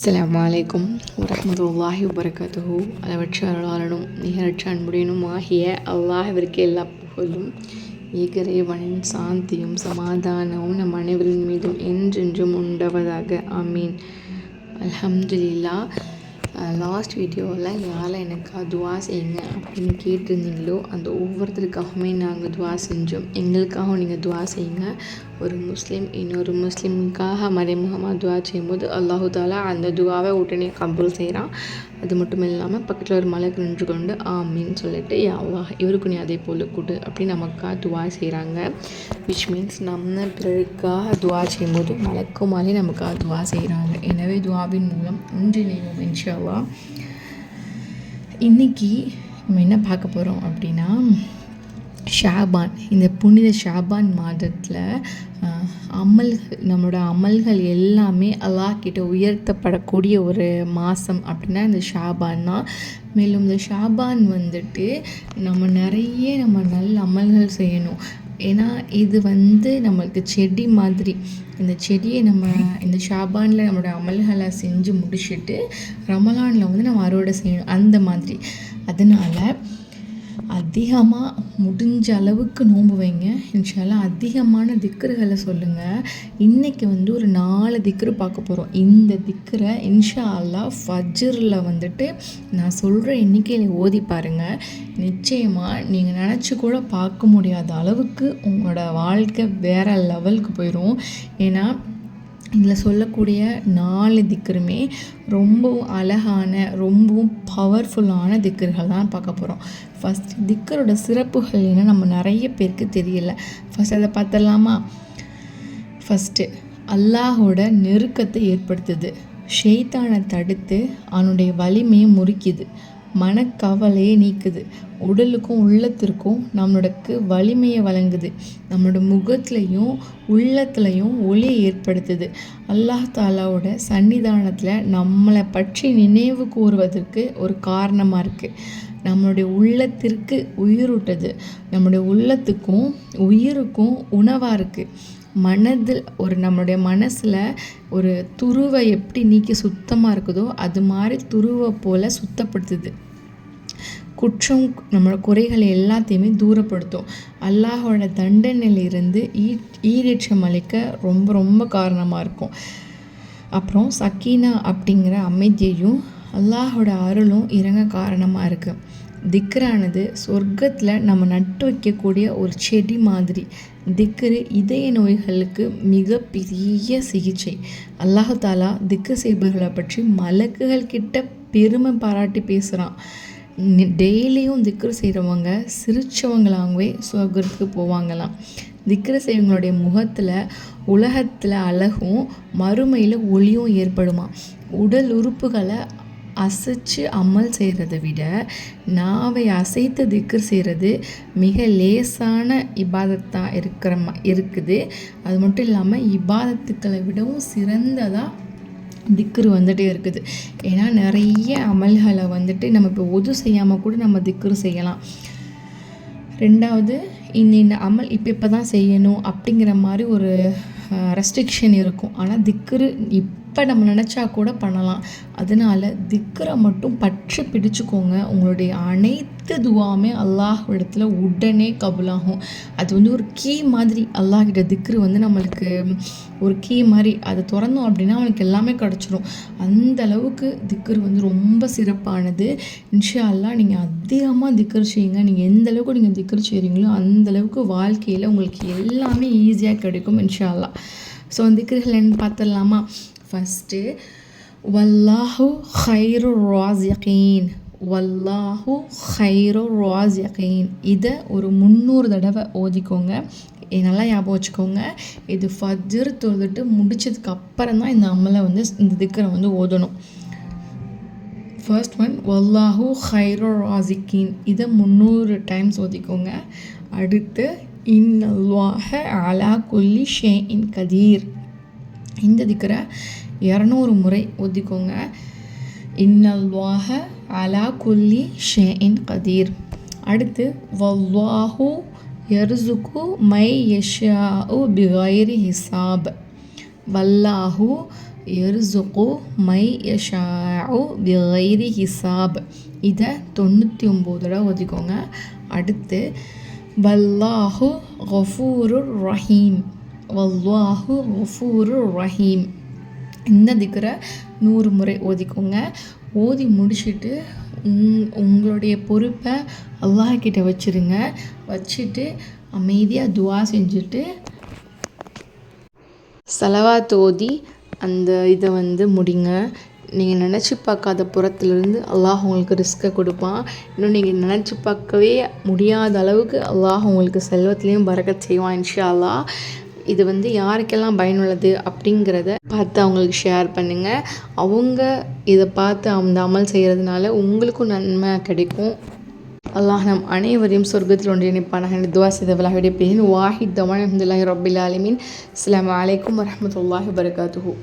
அஸ்லாம் வலைக்கும் வரமதுல்லாஹி வபரகாத்துஹு. அளவற்ற அருளாளனும் நிகரற்ற அன்புடையனும் ஆகிய அல்லாஹிற்கு எல்லா புகழும் ஏகரேவனின் சாந்தியும் சமாதானமும் நம் அனைவரின் மீதும் என்றென்றும் உண்டவதாக அமீன் அலமதுல்லா லாஸ்ட் வீடியோவில் யாரெல்லாம் எனக்கு துவா செய்யுங்க அப்படின்னு கேட்டிருந்தீங்களோ அந்த ஒவ்வொருத்தருக்காகவுமே நாங்கள் துவா செஞ்சோம். எங்களுக்காகவும் நீங்கள் துவா செய்யுங்க. ஒரு முஸ்லீம் இன்னொரு முஸ்லீமுக்காக மறைமுகமாக துவா செய்யும்போது அல்லாஹு தாலா அந்த துவாவை உடனே கம்பூல் செய்கிறான் அது மட்டும் இல்லாமல் பக்கத்தில் ஒரு மலை நின்று கொண்டு ஆமின்னு சொல்லிட்டு யா அல்லாஹ் இவருக்கு நீ அதே போல் கூட்டு அப்படின்னு நமக்காக துவா செய்கிறாங்க விச் மீன்ஸ் நம்ம பிறருக்காக துவா செய்யும்போது மலக்கும் மாதிரி நமக்காக துவா செய்கிறாங்க எனவே துவாவின் மூலம் இன்று இன்ஷா அல்லாஹ் இன்றைக்கி நம்ம என்ன பார்க்க போகிறோம் அப்படின்னா ஷாபான் இந்த புனித ஷாபான் மாதத்தில் அமல்கள் நம்மளோட அமல்கள் எல்லாமே அல்லாக்கிட்ட உயர்த்தப்படக்கூடிய ஒரு மாதம் அப்படின்னா இந்த ஷாபான் தான். மேலும் இந்த ஷாபான் வந்துட்டு நம்ம நிறைய நம்ம நல்ல அமல்கள் செய்யணும். ஏன்னா இது வந்து நம்மளுக்கு செடி மாதிரி. இந்த செடியை நம்ம இந்த ஷாபானில் நம்மளோட அமல்களை செஞ்சு முடிச்சுட்டு ரமலானில் வந்து நம்ம அறுவடை செய்யணும். அந்த மாதிரி. அதனால் அதிகமாக முடிஞ்ச அளவுக்கு நோன்பு வைங்க. இன்ஷால்லா அதிகமான திக்கர்களை சொல்லுங்கள் இன்றைக்கி வந்து ஒரு நாலு திக்ரு பார்க்க போகிறோம் இந்த திக்கரை இன்ஷா அல்லா ஃபஜ்ரில் வந்துட்டு நான் சொல்கிற எண்ணிக்கையில் ஓதி பாருங்கள் நிச்சயமாக நீங்கள் நினச்சி கூட பார்க்க முடியாத அளவுக்கு உங்களோட வாழ்க்கை வேறு லெவலுக்கு போயிடும் ஏன்னா இதில் சொல்லக்கூடிய நாலு திக்கருமே ரொம்பவும் அழகான ரொம்பவும் பவர்ஃபுல்லான திக்கர்கள் தான் பார்க்க போகிறோம் ஃபஸ்ட் திக்கரோட சிறப்புகள் என்ன நம்ம நிறைய பேருக்கு தெரியல. ஃபஸ்ட் அதை பார்த்துடலாமா? ஃபஸ்ட்டு அல்லாஹோட நெருக்கத்தை ஏற்படுத்துது. ஷெய்தானை தடுத்து அவனுடைய வலிமையை முறிக்குது. மனக்கவலையை நீக்குது. உடலுக்கும் உள்ளத்திற்கும் நம்மளுக்கு வலிமையை வழங்குது. நம்மளோட முகத்துலையும் உள்ளத்துலையும் ஒளியை ஏற்படுத்துது. அல்லாஹ் தாலாவோட சன்னிதானத்தில் நம்மளை பற்றி நினைவு கூறுவதற்கு ஒரு காரணமாக இருக்குது நம்மளுடைய உள்ளத்திற்கு உயிரூட்டது நம்மளுடைய உள்ளத்துக்கும் உயிருக்கும் உணவாக இருக்குது மனதில் ஒரு நம்மளுடைய மனசில் ஒரு துருவை எப்படி நீக்கி சுத்தமாக இருக்குதோ அது மாதிரி துருவை போல் சுத்தப்படுத்துது. குற்றம் நம்மளோட குறைகளை எல்லாத்தையுமே தூரப்படுத்தும். அல்லாஹோட தண்டனையிலிருந்து ஈ ஈரேற்றம் அளிக்க ரொம்ப ரொம்ப காரணமாக இருக்கும். அப்புறம் சக்கீனா அப்படிங்கிற அமைதியையும் அல்லாஹோட அருளும் இறங்க காரணமாக இருக்குது திக்ரானது சொர்க்கத்தில் நம்ம நட்டு வைக்கக்கூடிய ஒரு செடி மாதிரி. திக்ரு இதய நோய்களுக்கு மிகப்பெரிய சிகிச்சை. அல்லாஹாலா திக்கு செய்பவர்களை பற்றி மலக்குகள் கிட்ட பெருமை பாராட்டி பேசுகிறான் டெய்லியும் திக்ரு செய்கிறவங்க சிரிச்சவங்களாகவே சொர்க்கத்துக்கு போவாங்களாம். திக்ரு செய்வங்களுடைய முகத்தில் உலகத்தில் அழகும் மறுமையில் ஒளியும் ஏற்படுமா உடல் உறுப்புகளை அசைச்சு அமல் செய்கிறத விட நாவை அசைத்து திக்ர் செய்கிறது மிக லேசான இபாதத்தாக இருக்கிற ம இருக்குது. அது மட்டும் இல்லாமல் இபாதத்துக்களை விடவும் சிறந்ததாக திக்ரு வந்துகிட்டே இருக்குது. ஏன்னா நிறைய அமல்களை வந்துட்டு நம்ம இப்போ ஒது செய்யாமல் கூட நம்ம திக்ரு செய்யலாம். ரெண்டாவது இந்த இந்த அமல் இப்போ இப்போ தான் செய்யணும் அப்படிங்கிற மாதிரி ஒரு ரெஸ்ட்ரிக்ஷன் இருக்கும். ஆனால் திக்ரு எப்போ நம்ம நினச்சா கூட பண்ணலாம். அதனால் திக்கரை மட்டும் பற்றி பிடிச்சிக்கோங்க. உங்களுடைய அனைத்து துவாமே அல்லாஹ் இடத்துல உடனே கபுலாகும். அது வந்து ஒரு கீ மாதிரி அல்லாஹிட்ட திக்ரு வந்து நம்மளுக்கு ஒரு கீ மாதிரி அதை திறந்தோம் அப்படின்னா அவனுக்கு எல்லாமே கிடச்சிரும். அந்த அளவுக்கு திக்ரு வந்து ரொம்ப சிறப்பானது. இன்ஷா அல்லா நீங்கள் அதிகமாக திக்ரு செய்யுங்க. நீங்கள் எந்த அளவுக்கு நீங்கள் திக்ரு செய்கிறீங்களோ அந்த அளவுக்கு வாழ்க்கையில் உங்களுக்கு எல்லாமே ஈஸியாக கிடைக்கும் இன்ஷா அல்லா ஸோ திக்ருகள் என்ன பார்த்துடலாமா? ஃபஸ்ட்டு வல்லாஹு ஹைரு ராசியகீன் வல்லாஹு ஹைரு ராசியகீன் இதை ஒரு முந்நூறு தடவை ஓதிக்கோங்க. நல்லா ஞாபகம் வச்சுக்கோங்க. இது ஃபஜ்ர் தொழுதுட்டு முடித்ததுக்கு அப்புறம் தான் இந்த அமலை வந்து இந்த திக்கரை வந்து ஓதணும். ஃபர்ஸ்ட் ஒன் வல்லாஹு ஹைரோ ராசிக்கின் இதை முந்நூறு டைம்ஸ் ஓதிக்கோங்க. அடுத்து இன்னல்வாஹ அலா குல்லி ஷே இன் கதீர் இந்த திக்கரை இரநூறு முறை ஒத்திக்கோங்க இன்னல்வாக அலா குல்லி ஷே இன் கதீர். அடுத்து வல்லாஹு யர்சுக்கு மை யஷா பிகைரி ஹிசாப் வல்லாஹு எர்சுகு மை யஷாஉ பிகைரி ஹிசாப் இதை தொண்ணூற்றி ஒம்பது தடவை ஒதுக்கோங்க. அடுத்து வல்லாஹு ஹஃபூரு ரஹீம். வல்லாஹு ஹஃபூரு ரஹீம். இந்த திக்கரை நூறு முறை ஓதிக்கோங்க. ஓதி முடிச்சுட்டு உங் உங்களுடைய பொறுப்பை அல்லாஹ் கிட்ட வச்சுருங்க. வச்சுட்டு அமைதியாக துவா செஞ்சுட்டு செலவாத் ஓதி அந்த இதை வந்து முடிங்க. நீங்கள் நினச்சி பார்க்காத புறத்துலேருந்து அல்லாஹ் உங்களுக்கு ரிஸ்க்கை கொடுப்பான். இன்னும் நீங்கள் நினச்சி பார்க்கவே முடியாத அளவுக்கு அல்லாஹ் உங்களுக்கு செல்வத்துலேயும் பறக்க செய்வான் இன்ஷா அல்லாஹ். இது வந்து யாருக்கெல்லாம் பயனுள்ளது அப்படிங்கிறத பார்த்து அவங்களுக்கு ஷேர் பண்ணுங்கள் அவங்க இதை பார்த்து அந்த அமல் செய்கிறதுனால உங்களுக்கும் நன்மை கிடைக்கும். அல்லாஹ் நம் அனைவரையும் சொர்க்கத்தில் ஒன்றிணைப்பானாக என்று துவா செய்தவளாக பேரின் வாஹித் தவான் அஹமதுல்லாஹி ரபில் ஆலமின். அஸ்லாம் வலைக்கம் வரமத்துல்லாஹி வரகாத்துஹூ